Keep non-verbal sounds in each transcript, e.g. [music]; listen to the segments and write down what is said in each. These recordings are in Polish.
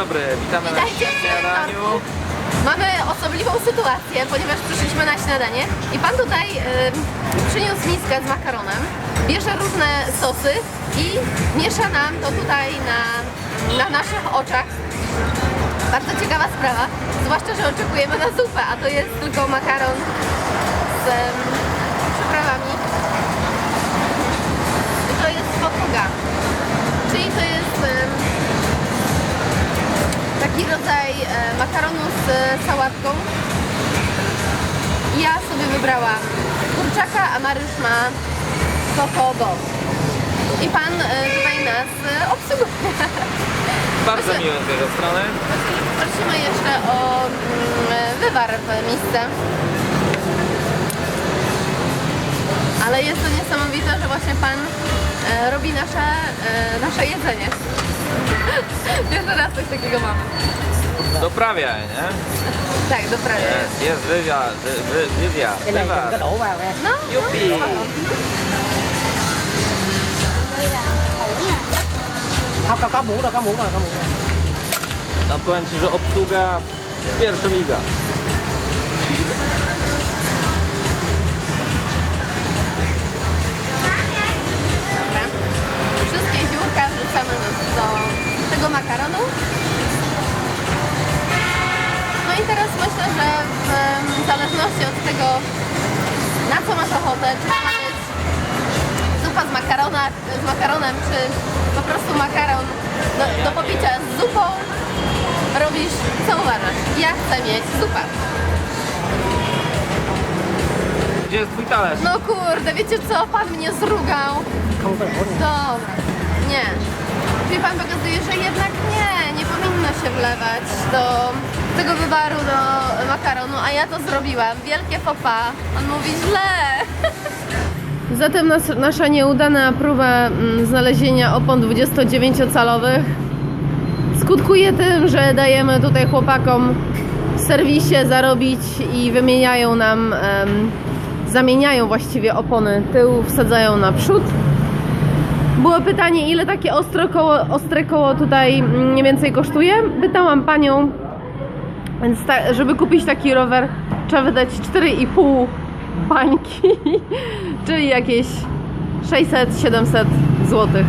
dobry, witamy na Witajcie w śniadaniu. Mamy osobliwą sytuację, ponieważ przyszliśmy na śniadanie i pan tutaj y, przyniósł miskę z makaronem, bierze różne sosy i miesza nam to tutaj na, na naszych oczach. Bardzo ciekawa sprawa, zwłaszcza, że oczekujemy na zupę, a to jest tylko makaron z em, z e, sałatką. Ja sobie wybrałam kurczaka, a Mariusz ma coco I pan e, tutaj nas e, obsługuje. Bardzo miłe z jego strony. Prosimy jeszcze o mm, wywar w misce. Ale jest to niesamowite, że właśnie pan e, robi nasze, e, nasze jedzenie. [laughs] Pierwszy raz coś takiego mamy. Doprawiaj, nie? Tak, doprawia. Jest, jest wywiad, wy, wy, wywiad, cái này đừng có wywiad. đổ vào No, Jupi! không có có muỗng rồi có muỗng rồi có muỗng rồi No powiem Ci, że obsługa pierwsza liga. Dobra. Wszystkie ziółka wrzucamy do tego makaronu. Teraz myślę, że w zależności od tego, na co masz ochotę, czy to ma być zupa z, makarona, z makaronem, czy po prostu makaron do, do popicia z zupą, robisz co uważasz. Ja chcę mieć zupę. Gdzie jest Twój talerz? No kurde, wiecie co? Pan mnie zrugał. Dobra, nie. Czyli pan pokazuje, że jednak nie, nie powinno się wlewać do tego wywaru do makaronu, a ja to zrobiłam. Wielkie popa. On mówi źle. [laughs] Zatem nas, nasza nieudana próba mm, znalezienia opon 29-calowych skutkuje tym, że dajemy tutaj chłopakom w serwisie zarobić i wymieniają nam, zamieniają właściwie opony tył, wsadzają na przód. Było pytanie, ile takie ostre koło, ostre koło tutaj mm, mniej więcej kosztuje. Pytałam panią, więc ta, żeby kupić taki rower trzeba wydać 4,5 bańki, [laughs] czyli jakieś 600-700 złotych.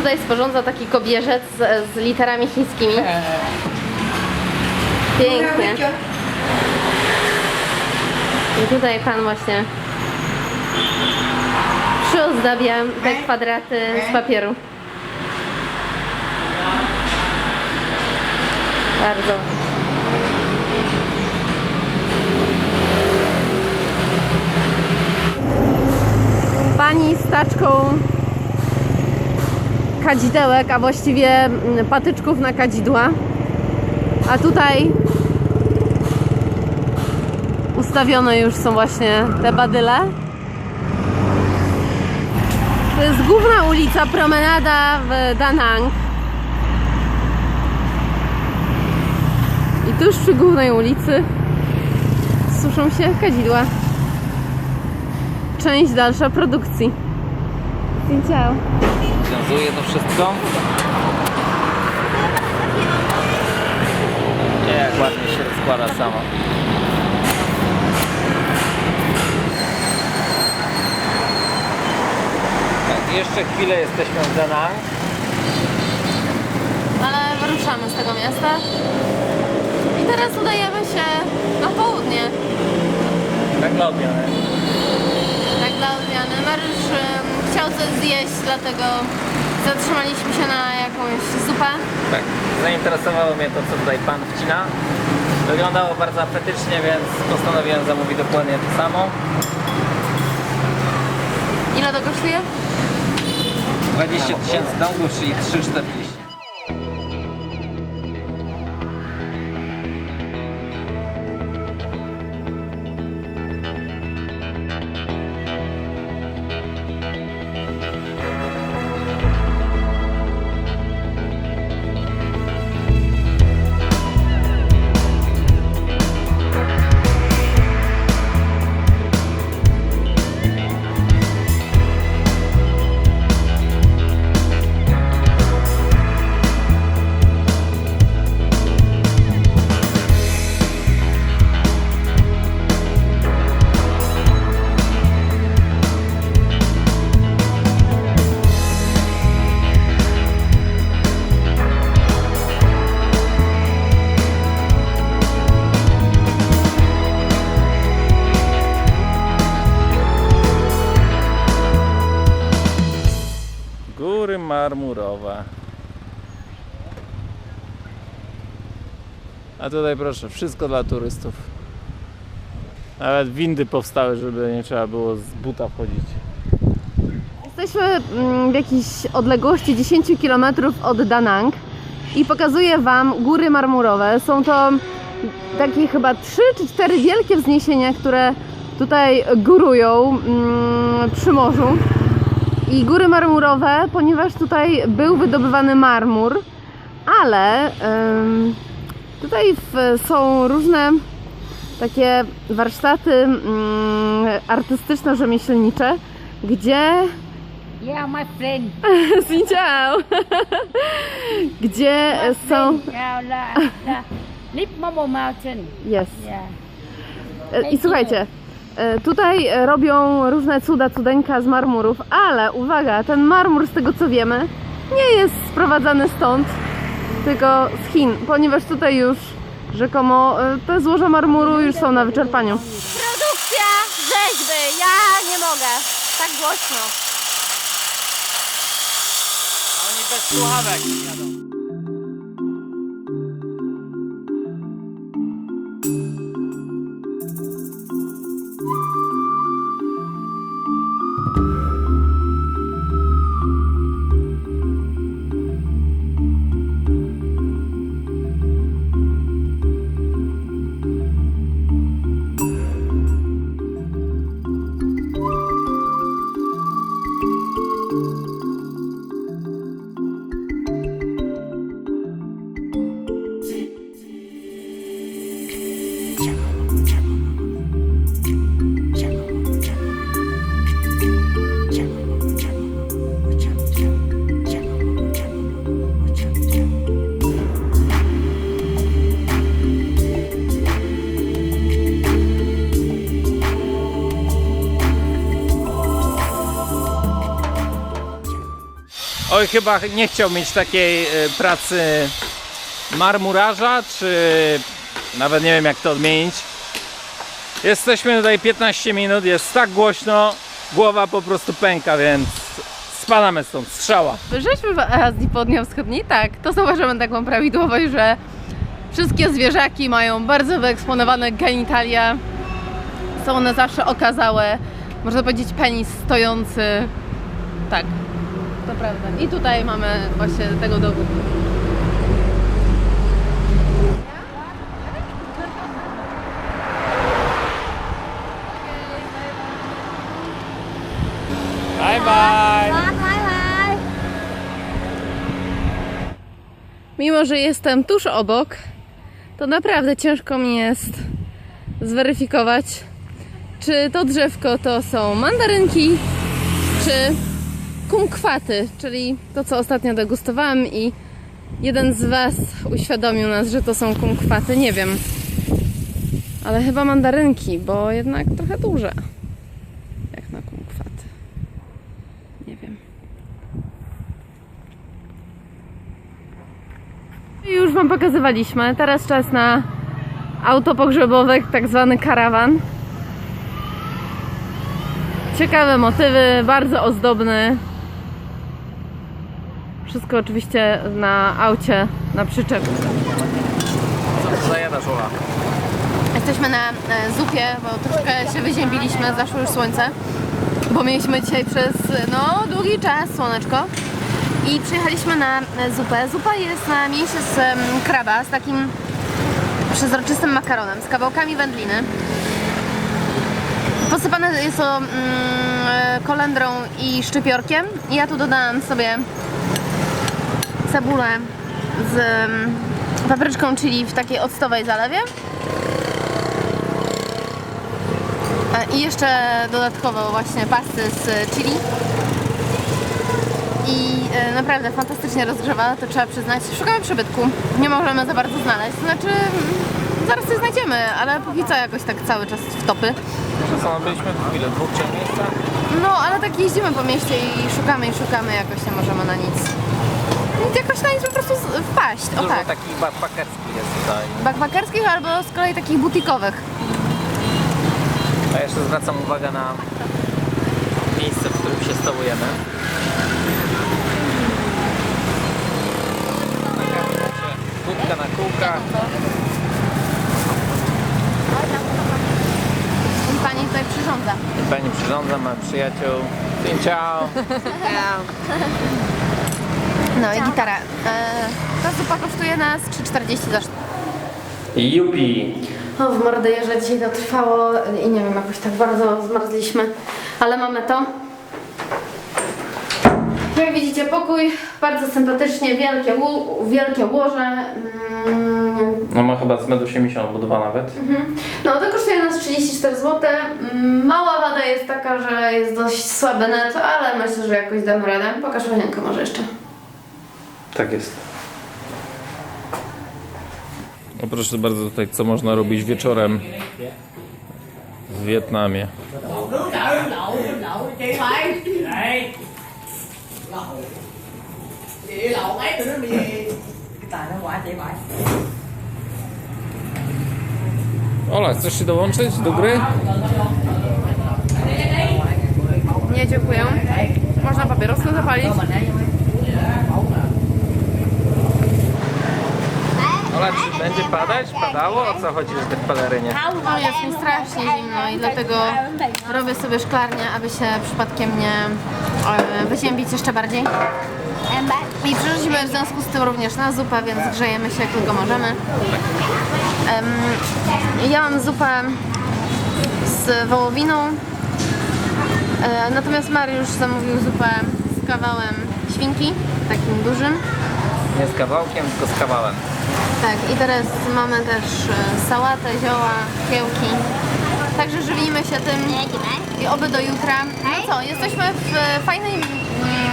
Tutaj sporządza taki kobierzec z, z literami chińskimi. Pięknie. I tutaj pan właśnie przyozdabia te kwadraty z papieru. Bardzo. Pani z taczką kadzidełek, a właściwie mm, patyczków na kadzidła. A tutaj ustawione już są właśnie te badyle. To jest główna ulica, promenada w Da Nang. I tuż przy głównej ulicy suszą się kadzidła. Część dalsza produkcji. Ciao. Związuje to wszystko. Nie, jak ładnie się rozkłada samo. Tak, jeszcze chwilę jesteśmy w Danang. Ale wyruszamy z tego miasta. I teraz udajemy się na południe. Tak dla odmiany. Tak dla odmiany. Mariusz chciał coś zjeść, dlatego zatrzymaliśmy się na jakąś zupę. Tak, zainteresowało mnie to, co tutaj pan wcina. Wyglądało bardzo apetycznie, więc postanowiłem zamówić dokładnie to samo. Ile to kosztuje? 20 tysięcy dongów, czyli 3,40. Góry marmurowe. A tutaj proszę, wszystko dla turystów. Nawet windy powstały, żeby nie trzeba było z buta wchodzić. Jesteśmy mm, w jakiejś odległości 10 km od Danang i pokazuję Wam góry marmurowe. Są to takie chyba 3 czy 4 wielkie wzniesienia, które tutaj górują mm, przy morzu. I góry marmurowe, ponieważ tutaj był wydobywany marmur, ale tutaj są różne takie warsztaty mm, artystyczno-rzemieślnicze, gdzie Yeah, my friend. [laughs] Xin chào. Gdzie są. Mountain. Jest. Yeah. E, I słuchajcie, tutaj e, robią różne cuda, cudeńka z marmurów, ale uwaga, ten marmur z tego co wiemy nie jest sprowadzany stąd, tylko z Chin, ponieważ tutaj już rzekomo e, te złoża marmuru już są na wyczerpaniu. Produkcja rzeźby, ja nie mogę, tak głośno. Oni bez słuchawek jadą. Oj, chyba nie chciał mieć takiej e, pracy marmurarza, czy nawet nie wiem jak to odmienić. Jesteśmy tutaj 15 minut, jest tak głośno, głowa po prostu pęka, więc spadamy stąd, strzała. Żeśmy w Azji Południowo-Wschodniej, tak, to zauważymy taką prawidłowość, że wszystkie zwierzaki mają bardzo wyeksponowane genitalia. Są one zawsze okazałe. Można powiedzieć penis stojący. Tak, to prawda. I tutaj mamy właśnie tego dowód. Bye bye! Mimo, że jestem tuż obok, to naprawdę ciężko mi jest zweryfikować, czy to drzewko to są mandarynki, czy kumkwaty, czyli to, co ostatnio degustowałam i jeden z Was uświadomił nas, że to są kumkwaty. Nie wiem, ale chyba mandarynki, bo jednak trochę duże, jak na kumkwaty. Nie wiem. Już Wam pokazywaliśmy. Teraz czas na auto pogrzebowe, tak zwany karawan. Ciekawe motywy, bardzo ozdobny. Wszystko oczywiście na aucie, na przyczepie. Co to zajadasz, Ola? Jesteśmy na e, zupie, bo troszkę się wyziębiliśmy, zaszło już słońce. Bo mieliśmy dzisiaj przez no, długi czas słoneczko. I przyjechaliśmy na zupę. Zupa jest na mięsie z kraba, z takim przezroczystym makaronem, z kawałkami wędliny. Posypane jest to mm, e, kolendrą i szczypiorkiem. I ja tu dodałam sobie cebulę z papryczką chili w takiej octowej zalewie. E, I jeszcze dodatkowo właśnie pasty z chili. I e, naprawdę fantastycznie rozgrzewa, to trzeba przyznać. Szukamy przybytku. Nie możemy za bardzo znaleźć. Znaczy, mm, zaraz coś znajdziemy, ale póki co jakoś tak cały czas w topy. No, byliśmy w ile? Dwóch, trzech miejscach? No, ale tak jeździmy po mieście i szukamy i szukamy, jakoś nie możemy na nic. Jakoś na nic po prostu z- wpaść. O Dużo tak. takich backpackerskich jest tutaj. Backpackerskich albo z kolei takich butikowych. A jeszcze zwracam uwagę na miejsce, w którym się stołujemy. Kubka na kółkach. I pani tutaj przyrządza. Pani przyrządza, ma przyjaciół. Dzień ciao. No i gitara. E, ta zupa kosztuje nas 3,40 za sztukę. Jupi. O, w Mordejerze dzisiaj to trwało i nie wiem, jakoś tak bardzo zmarzliśmy, ale mamy to. Jak widzicie, pokój bardzo sympatycznie, wielkie, wielkie łoże. Mm, No ma chyba z medu 80 budowa nawet. No to kosztuje nas 34 zł. Mm, Mała wada jest taka, że jest dość słaby net, ale myślę, że jakoś damy radę. Pokaż łazienkę może jeszcze. Tak jest. No proszę bardzo tutaj, co można robić wieczorem w Wietnamie. Ola, chcesz się dołączyć do gry? Nie, dziękuję. Można papierosy zapalić. Ola, czy będzie padać? Padało? O co chodzi w tej pelerynie? No jest mi strasznie zimno i dlatego robię sobie szklarnię, aby się przypadkiem nie e, wyziębić jeszcze bardziej. I przerzucimy w związku z tym również na zupę, więc grzejemy się jak tylko możemy. Em, ja mam zupę z wołowiną, e, natomiast Mariusz zamówił zupę z kawałem świnki, takim dużym. Nie z kawałkiem, tylko z kawałem. Tak, i teraz mamy też e, sałatę, zioła, kiełki. Także żywimy się tym i oby do jutra. No co, jesteśmy w e, fajnej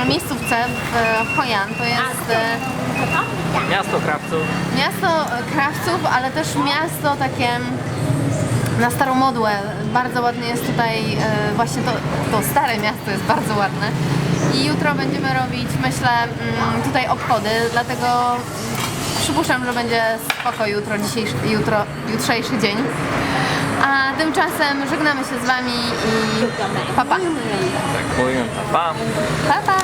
miejscówce w e, Hoi An. To jest Miasto krawców. miasto krawców, ale też miasto takie na starą modłę. Bardzo ładnie jest tutaj, właśnie to, to stare miasto jest bardzo ładne. I jutro będziemy robić, myślę, tutaj obchody, dlatego przypuszczam, że będzie spoko jutro, dzisiejszy, jutro, jutrzejszy dzień. A tymczasem żegnamy się z Wami i pa pa. Tak powiem. Pa. Pa pa!